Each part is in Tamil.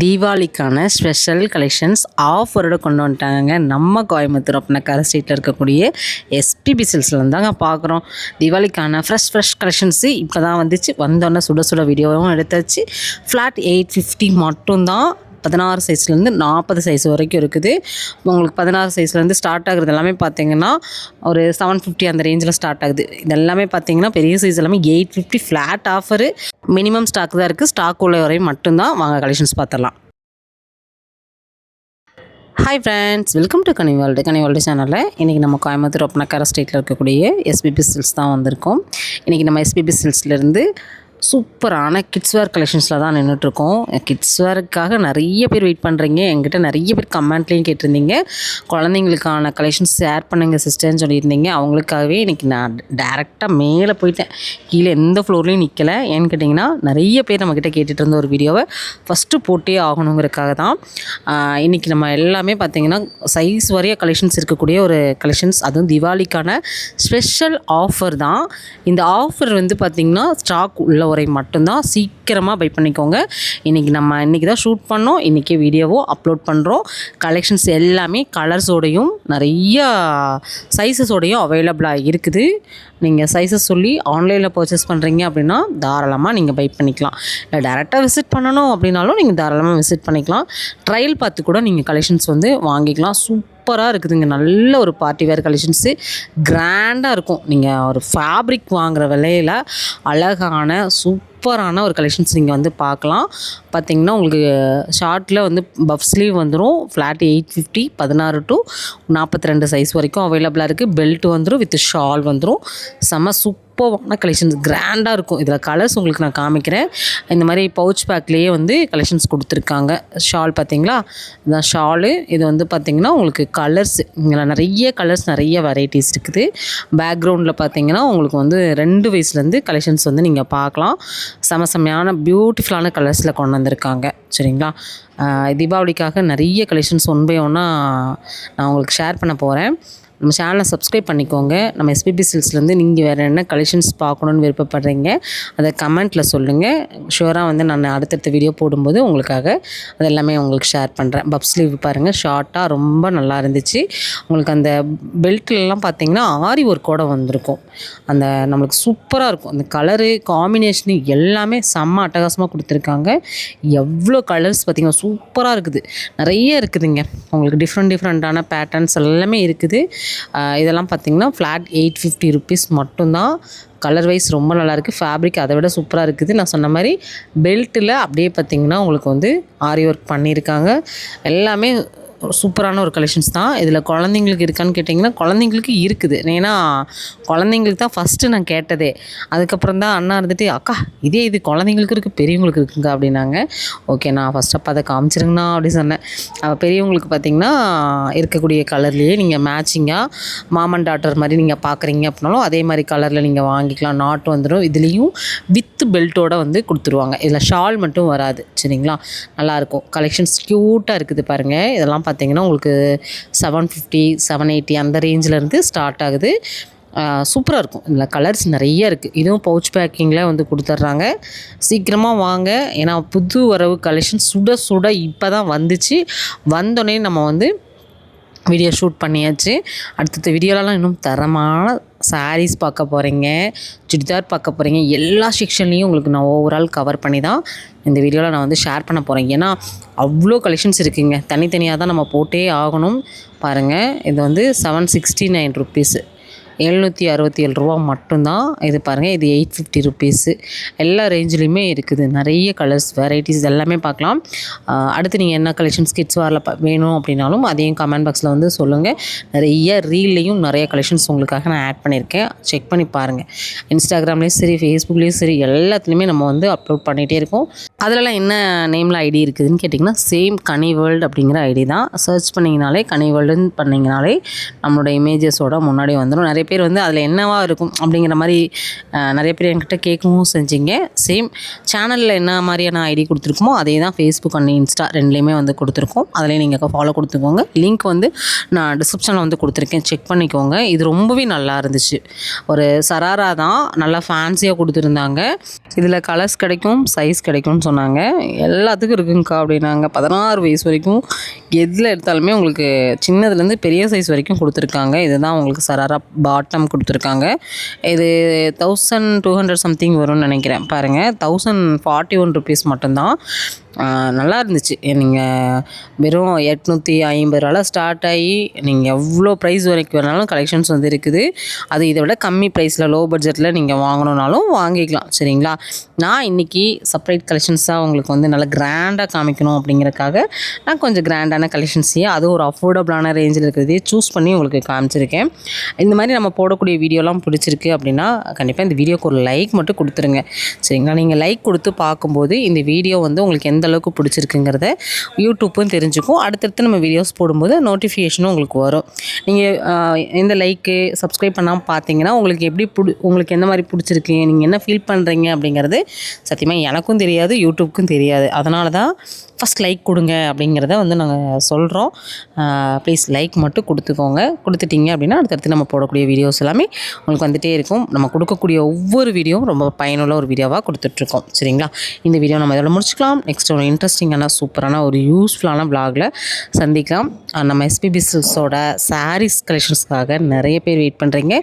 தீபாவளிக்கான ஸ்பெஷல் கலெக்ஷன்ஸ் ஆஃபரோட கொண்டு வந்துட்டாங்க. நம்ம கோயம்புத்தூர் அப்படின்னா ஸ்ட்ரீட்டில் இருக்கக்கூடிய எஸ்பிபி சில்ஸ்லேருந்து தாங்க பார்க்குறோம். தீபாவளிக்கான ஃப்ரெஷ் ஃப்ரெஷ் கலெக்ஷன்ஸு இப்போ தான் வந்துச்சு. வந்தோடனே சுட சுட வீடியோவும் எடுத்தாச்சு. ஃப்ளாட் எயிட் ஃபிஃப்டி மட்டும்தான் பதினாறு சைஸ்லேருந்து நாற்பது சைஸ் வரைக்கும் இருக்குது. உங்களுக்கு பதினாறு சைஸ்லேருந்து ஸ்டார்ட் ஆகுறது எல்லாமே பார்த்தீங்கன்னா ஒரு செவன் ஃபிஃப்டி அந்த ரேஞ்சில் ஸ்டார்ட் ஆகுது. இது எல்லாமே பார்த்தீங்கன்னா பெரிய சைஸ் எல்லாமே eight fifty flat offer minimum stock தான் இருக்குது ஸ்டாக் உள்ள வரையும் மட்டும்தான் வாங்க கலெக்ஷன்ஸ் பார்த்துடலாம். Hi friends welcome to Kani world Kani world சேனலில் இன்றைக்கி நம்ம கோயம்புத்தூர் ஒப்பனக்கார ஸ்ட்ரீட்டில் இருக்கக்கூடிய எஸ்பிபி சில்ஸ் தான் வந்திருக்கோம். இன்றைக்கி நம்ம எஸ்பிபி சில்ஸ்லேருந்து சூப்பரான கிட்ஸ் வேர் கலெக்ஷன்ஸில் தான் நின்றுட்டுருக்கோம் கிட்ஸ் வேருக்காக நிறைய பேர் வெயிட் பண்ணுறீங்க என்கிட்ட நிறைய பேர் கமெண்ட்லேயும் கேட்டிருந்தீங்க. குழந்தைங்களுக்கான கலெக்ஷன்ஸ் ஷேர் பண்ணுங்கள் சிஸ்டர்னு சொல்லியிருந்தீங்க. அவங்களுக்காகவே இன்றைக்கி நான் டேரெக்டாக மேலே போயிட்டேன். கீழே எந்த ஃப்ளோர்லேயும் நிற்கலை ஏன்னு கேட்டிங்கன்னா நிறைய பேர் நம்மக்கிட்ட கேட்டுட்டு இருந்த ஒரு வீடியோவை ஃபஸ்ட்டு போட்டே ஆகணுங்கிறதுக்காக தான். இன்றைக்கி நம்ம எல்லாமே பார்த்திங்கன்னா சைஸ் வரைய கலெக்ஷன்ஸ் இருக்கக்கூடிய ஒரு கலெக்ஷன்ஸ் அதுவும் திவாலிக்கான ஸ்பெஷல் ஆஃபர் தான். இந்த ஆஃபர் வந்து பார்த்திங்கன்னா ஸ்டாக் உள்ள வரை மட்டும்தான். சீக்கிரமாக பை பண்ணிக்கோங்க. இன்றைக்கி நம்ம இன்றைக்கி தான் ஷூட் பண்ணோம். இன்றைக்கி வீடியோவோ அப்லோட் பண்ணுறோம் கலெக்ஷன்ஸ் எல்லாமே கலர்ஸோடையும் நிறைய சைஸஸோடையும் அவைலபிளாக இருக்குது. நீங்கள் சைஸஸ் சொல்லி ஆன்லைனில் பர்ச்சேஸ் பண்ணுறீங்க அப்படின்னா தாராளமாக நீங்கள் பை பண்ணிக்கலாம். இல்லை டேரெக்டாக விசிட் பண்ணணும் அப்படின்னாலும் நீங்கள் தாராளமாக விசிட் பண்ணிக்கலாம். ட்ரையல் பார்த்து கூட நீங்கள் கலெக்ஷன்ஸ் வந்து வாங்கிக்கலாம். சூப்பராக இருக்குதுங்க. நல்ல ஒரு பார்ட்டி வேர் கலெக்ஷன்ஸு கிராண்டாக இருக்கும். நீங்கள் ஒரு ஃபேப்ரிக் வாங்குகிற விலையில் அழகான சூப்பரான ஒரு கலெக்ஷன்ஸ் நீங்கள் வந்து பார்க்கலாம். பார்த்தீங்கன்னா உங்களுக்கு ஷார்ட்டில் வந்து பஃப் ஸ்லீவ் வந்துடும் ஃப்ளாட் எயிட் ஃபிஃப்டி பதினாறு டு நாற்பத்தி ரெண்டு சைஸ் வரைக்கும் அவைலபிளாக இருக்குது பெல்ட் வந்துடும் வித் ஷால் வந்துடும் செம்ம சூப்பரான கலெக்ஷன்ஸ் கிராண்டாக இருக்கும். இதில் கலர்ஸ் உங்களுக்கு நான் காமிக்கிறேன். இந்த மாதிரி பவுச் பேக்லேயே வந்து கலெக்ஷன்ஸ் கொடுத்துருக்காங்க. ஷால் பார்த்தீங்களா? இதுதான் ஷாலு இது வந்து பார்த்திங்கன்னா உங்களுக்கு கலர்ஸ் இங்கே நிறைய கலர்ஸ் நிறைய வெரைட்டிஸ் இருக்குது. பேக்ரவுண்டில் பார்த்தீங்கன்னா உங்களுக்கு வந்து ரெண்டு வயசுலேருந்து கலெக்ஷன்ஸ் வந்து நீங்கள் பார்க்கலாம். செம செம்மையான பியூட்டிஃபுல்லான கலர்ஸில் கொண்டு வந்திருக்காங்க. சரிங்களா? தீபாவளிக்காக நிறைய கலெக்ஷன்ஸ் ஒன் பை ஒன்னாக நான் உங்களுக்கு ஷேர் பண்ண போகிறேன் நம்ம சேனலை சப்ஸ்கிரைப் பண்ணிக்கோங்க. நம்ம எஸ்பிபி சில்ஸ்லேருந்து நீங்கள் வேறு என்ன கலெக்ஷன்ஸ் பார்க்கணுன்னு விருப்பப்படுறீங்க அதை கமெண்ட்டில் சொல்லுங்கள் ஷுவராக வந்து நான் அடுத்தடுத்த வீடியோ போடும்போது உங்களுக்காக அது எல்லாமே உங்களுக்கு ஷேர் பண்ணுறேன் பப் ஸ்லீவ் பாருங்கள் ஷார்ட்டாக ரொம்ப நல்லா இருந்துச்சு. உங்களுக்கு அந்த பெல்ட்லலாம் பார்த்தீங்கன்னா ஆரி ஒர்க்கோட வந்திருக்கும். அந்த நம்மளுக்கு சூப்பராக இருக்கும். அந்த கலரு காம்பினேஷனு எல்லாமே செம்ம அட்டகாசமாக கொடுத்துருக்காங்க. எவ்வளோ கலர்ஸ் பார்த்திங்கன்னா சூப்பராக இருக்குது. நிறைய இருக்குதுங்க. உங்களுக்கு டிஃப்ரெண்ட் டிஃப்ரெண்ட்டான பேட்டர்ன்ஸ் எல்லாமே இருக்குது. இதெல்லாம் பார்த்தீங்கன்னா ஃப்ளாட் எயிட் ஃபிஃப்டி ருபீஸ் மட்டும்தான். கலர் வைஸ் ரொம்ப நல்லாயிருக்கு ஃபேப்ரிக் அதை விட சூப்பராக இருக்குது. நான் சொன்ன மாதிரி பெல்ட்டில் அப்படியே பார்த்தீங்கன்னா உங்களுக்கு வந்து ஆரி ஒர்க் பண்ணியிருக்காங்க. எல்லாமே சூப்பரான ஒரு கலெக்ஷன்ஸ் தான். இதில் குழந்தைங்களுக்கு இருக்கான்னு கேட்டிங்கன்னா குழந்தைங்களுக்கு இருக்குது. ஏன்னா குழந்தைங்களுக்கு தான் ஃபஸ்ட்டு நான் கேட்டதே. அதுக்கப்புறம் தான் அண்ணா இருந்துட்டு அக்கா இதே இது குழந்தைங்களுக்கு இருக்குது பெரியவங்களுக்கு இருக்குங்க அப்படின்னாங்க. ஓகே நான் ஃபஸ்ட் அப்போ அதை காமிச்சிருங்கண்ணா அப்படி சொன்னேன். பெரியவங்களுக்கு பார்த்தீங்கன்னா இருக்கக்கூடிய கலர்லேயே நீங்கள் மேட்சிங்காக மாமன் டாட்டர் மாதிரி நீங்கள் பார்க்குறீங்க அப்படின்னாலும் அதே மாதிரி கலரில் நீங்கள் வாங்கிக்கலாம். நாட்டு வந்துடும் இதுலேயும் வித்து பெல்ட்டோட வந்து கொடுத்துருவாங்க. இதில் ஷால் மட்டும் வராது. சரிங்களா? நல்லாயிருக்கும் கலெக்ஷன்ஸ் க்யூட்டாக இருக்குது பாருங்கள் இதெல்லாம் பார்த்தீங்கன்னா உங்களுக்கு செவன் ஃபிஃப்டி செவன் எயிட்டி அந்த ரேஞ்சிலேருந்து ஸ்டார்ட் ஆகுது. சூப்பராக இருக்கும். இதில் கலர்ஸ் நிறைய இருக்குது இதுவும் பவுச் பேக்கிங்கில் வந்து கொடுத்துட்றாங்க சீக்கிரமாக வாங்க. ஏன்னா புது வரவு கலெக்ஷன் சுட சுட இப்போ தான் வந்துச்சு. வந்தோடனே நம்ம வந்து வீடியோ ஷூட் பண்ணியாச்சு. அடுத்தடுத்த வீடியோலலாம் இன்னும் தரமான சாரீஸ் பார்க்க போகிறீங்க சுடிதார் பார்க்க போகிறீங்க எல்லா செக்ஷன்லேயும் உங்களுக்கு நான் ஓவரால் கவர் பண்ணி தான் இந்த வீடியோவில் நான் வந்து ஷேர் பண்ண போகிறேன் ஏன்னா அவ்வளோ கலெக்ஷன்ஸ் இருக்குங்க. தனித்தனியாக தான் நம்ம போட்டே ஆகணும். பாருங்கள் இது வந்து செவன் சிக்ஸ்டி நைன் ருப்பீஸு எழுநூற்றி அறுபத்தி ஏழு ரூபா மட்டும்தான். இது பாருங்கள் இது எயிட் ஃபிஃப்டி ருபீஸு எல்லா ரேஞ்சிலையுமே இருக்குது. நிறைய கலர்ஸ் வெரைட்டிஸ் எல்லாமே பார்க்கலாம். அடுத்து நீங்கள் என்ன கலெக்ஷன்ஸ் கிட்ஸ் வாரில் வேணும் அப்படின்னாலும் அதையும் கமெண்ட் பாக்ஸில் வந்து சொல்லுங்கள் நிறைய ரீல்லையும் நிறைய கலெக்ஷன்ஸ் உங்களுக்காக நான் ஆட் பண்ணியிருக்கேன். செக் பண்ணி பாருங்கள் இன்ஸ்டாகிராம்லேயும் சரி ஃபேஸ்புக்லேயும் சரி எல்லாத்துலேயுமே நம்ம வந்து அப்லோட் பண்ணிகிட்டே இருக்கோம். அதிலலாம் என்ன நேமில் ஐடி இருக்குதுன்னு கேட்டிங்கன்னா சேம் கனி வேர்ல்டு அப்படிங்கிற ஐடி தான். சர்ச் பண்ணிங்கனாலே கனி வேர்ல்டுன்னு பண்ணிங்கனாலே நம்மளோட இமேஜஸோட முன்னாடி வந்துடும் நிறைய பேர் வந்து அதில் என்னவா இருக்கும் அப்படிங்கிற மாதிரி நிறைய பேர் என்கிட்ட கேட்கவும் செஞ்சீங்க. சேம் சேனலில் என்ன மாதிரியான ஐடி கொடுத்துருக்கோமோ அதே தான் ஃபேஸ்புக் அண்ட் இன்ஸ்டா ரெண்டுலேயுமே வந்து கொடுத்துருக்கோம். அதில் நீங்கள் ஃபாலோ கொடுத்துக்கோங்க. லிங்க் வந்து நான் டிஸ்கிரிப்ஷனில் வந்து கொடுத்துருக்கேன். செக் பண்ணிக்கோங்க. இது ரொம்பவே நல்லா இருந்துச்சு. ஒரு சராரா தான். நல்லா ஃபேன்சியாக கொடுத்துருந்தாங்க. இதில் கலர்ஸ் கிடைக்கும் சைஸ் கிடைக்கும்னு சொன்னாங்க. எல்லாத்துக்கும் இருக்குங்கக்கா அப்படின்னாங்க. பதினாறு வயசு வரைக்கும் எதில் எடுத்தாலுமே உங்களுக்கு சின்னதுலேருந்து பெரிய சைஸ் வரைக்கும் கொடுத்துருக்காங்க. இதுதான் உங்களுக்கு சராரா பாட்டம் கொடுத்துருக்காங்க. இது தௌசண்ட் டூ ஹண்ட்ரட் சம்திங் வரும்னு நினைக்கிறேன். பாருங்கள் தௌசண்ட் ஃபார்ட்டி ஒன் ருபீஸ் மட்டும்தான். நல்லா இருந்துச்சு. நீங்கள் வெறும் எட்நூற்றி ஐம்பது ரூபாலாம் ஸ்டார்ட் ஆகி நீங்கள் எவ்வளோ ப்ரைஸ் வரைக்கும் வேணாலும் கலெக்ஷன்ஸ் வந்து இருக்குது. அது இதை விட கம்மி ப்ரைஸில் லோ பட்ஜெட்டில் நீங்கள் வாங்கணுன்னாலும் வாங்கிக்கலாம். சரிங்களா? நான் இன்றைக்கி செப்பரேட் கலெக்ஷன்ஸாக உங்களுக்கு வந்து நல்லா கிராண்டாக காமிக்கணும் அப்படிங்கிறக்காக நான் கொஞ்சம் கிராண்டான கலெக்ஷன்ஸையே அதுவும் ஒரு அஃபோர்டபுளான ரேஞ்சில் இருக்கிறதே சூஸ் பண்ணி உங்களுக்கு காமிச்சிருக்கேன். இந்த மாதிரி நம்ம போடக்கூடிய வீடியோலாம் பிடிச்சிருக்கு அப்படின்னா கண்டிப்பாக இந்த வீடியோக்கு ஒரு லைக் மட்டும் கொடுத்துருங்க. சரிங்களா? நீங்கள் லைக் கொடுத்து பார்க்கும்போது இந்த வீடியோ வந்து உங்களுக்கு எந்த எந்தளவுக்கு பிடிச்சிருக்குங்கிறத யூடியூப்பும் தெரிஞ்சுக்கும். அடுத்தடுத்து நம்ம வீடியோஸ் போடும்போது நோட்டிஃபிகேஷனும் உங்களுக்கு வரும். நீங்கள் எந்த லைக்கு சப்ஸ்கிரைப் பண்ணாமல் பார்த்தீங்கன்னா உங்களுக்கு எப்படி பிடி உங்களுக்கு எந்த மாதிரி பிடிச்சிருக்கு நீங்கள் என்ன ஃபீல் பண்ணுறீங்க அப்படிங்கிறது சத்தியமாக எனக்கும் தெரியாது யூடியூப்க்கும் தெரியாது. அதனால தான் ஃபஸ்ட் லைக் கொடுங்க அப்படிங்கிறத வந்து நாங்கள் சொல்கிறோம் ப்ளீஸ் லைக் மட்டும் கொடுத்துக்கோங்க. கொடுத்துட்டீங்க அப்படின்னா அடுத்தடுத்து நம்ம போடக்கூடிய வீடியோஸ் எல்லாமே உங்களுக்கு வந்துகிட்டே இருக்கும். நம்ம கொடுக்கக்கூடிய ஒவ்வொரு வீடியோவும் ரொம்ப பயனுள்ள ஒரு வீடியோவாக கொடுத்துட்ருக்கோம். சரிங்களா? இந்த வீடியோ நம்ம இதோட முடிச்சுக்கலாம். நெக்ஸ்ட் ஒரு இன்ட்ரெஸ்டிங்கான சூப்பரான ஒரு யூஸ்ஃபுல்லான vlogல சந்திக்கலாம். நம்ம எஸ்பிபி சில்ஸோட சாரீஸ் கலெக்ஷன்ஸ்க்காக நிறைய பேர் வெயிட் பண்ணுறீங்க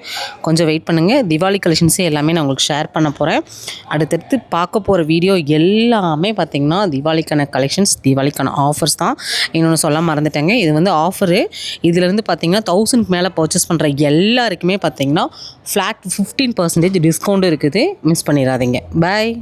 கொஞ்சம் வெயிட் பண்ணுங்கள் தீபாவளி கலெக்ஷன்ஸே எல்லாமே நான் உங்களுக்கு ஷேர் பண்ண போகிறேன் அடுத்தடுத்து பார்க்க போகிற வீடியோ எல்லாமே பார்த்திங்கன்னா தீபாவளிக்கான கலெக்ஷன்ஸ் தீபாவளிக்கான ஆஃபர்ஸ் தான். இன்னொன்று சொல்ல மறந்துட்டேங்க. இது வந்து ஆஃபரு இதுலேருந்து பார்த்தீங்கன்னா தௌசண்ட் மேலே பர்ச்சேஸ் பண்ணுற எல்லாருக்குமே பார்த்தீங்கன்னா ஃப்ளாட் ஃபிஃப்டீன் பர்சன்டேஜ் டிஸ்கவுண்ட் இருக்குது. மிஸ் பண்ணிடாதீங்க. பை